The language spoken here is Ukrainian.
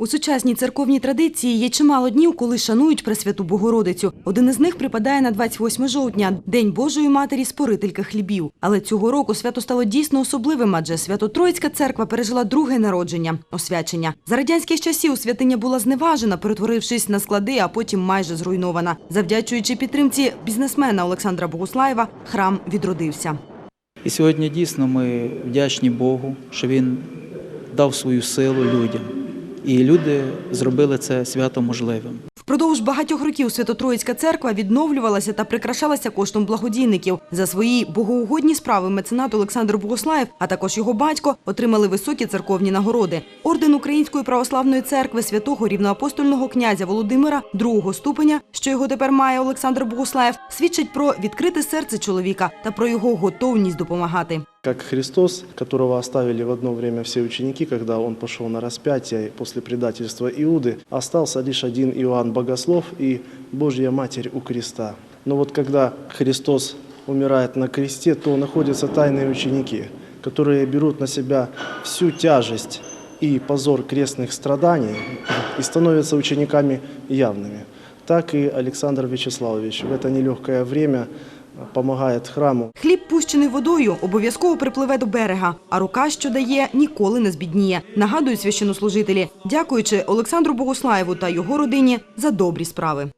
У сучасній церковній традиції є чимало днів, коли шанують Пресвяту Богородицю. Один із них припадає на 28 жовтня, День Божої Матері Спорительки хлібів. Але цього року свято стало дійсно особливим, адже Свято-Троїцька церква пережила друге народження освячення. За радянських часів святиня була зневажена, перетворившись на склади, а потім майже зруйнована. Завдячуючи підтримці бізнесмена Олександра Богуслаєва, храм відродився. І сьогодні дійсно ми вдячні Богу, що Він дав свою силу людям. І люди зробили це свято можливим. Впродовж багатьох років Свято-Троїцька церква відновлювалася та прикрашалася коштом благодійників. За свої богоугодні справи меценат Олександр Богослаєв, а також його батько, отримали високі церковні нагороди. Орден Української православної церкви святого рівноапостольного князя Володимира другого ступеня, що його тепер має Олександр Богослаєв, свідчить про відкрите серце чоловіка та про його готовність допомагати. Как Христос, которого оставили в одно время все ученики, когда он пошел на распятие после предательства Иуды, остался лишь один Иоанн Богослов и Божья Матерь у креста. Но вот когда Христос умирает на кресте, то находятся тайные ученики, которые берут на себя всю тяжесть и позор крестных страданий и становятся учениками явными. Так и Александр Вячеславович в это нелегкое время помогает храму. Хліб, пущений водою, обов'язково припливе до берега, а рука, що дає, ніколи не збідніє. Нагадують священнослужителі, дякуючи Олександру Богослаєву та його родині за добрі справи.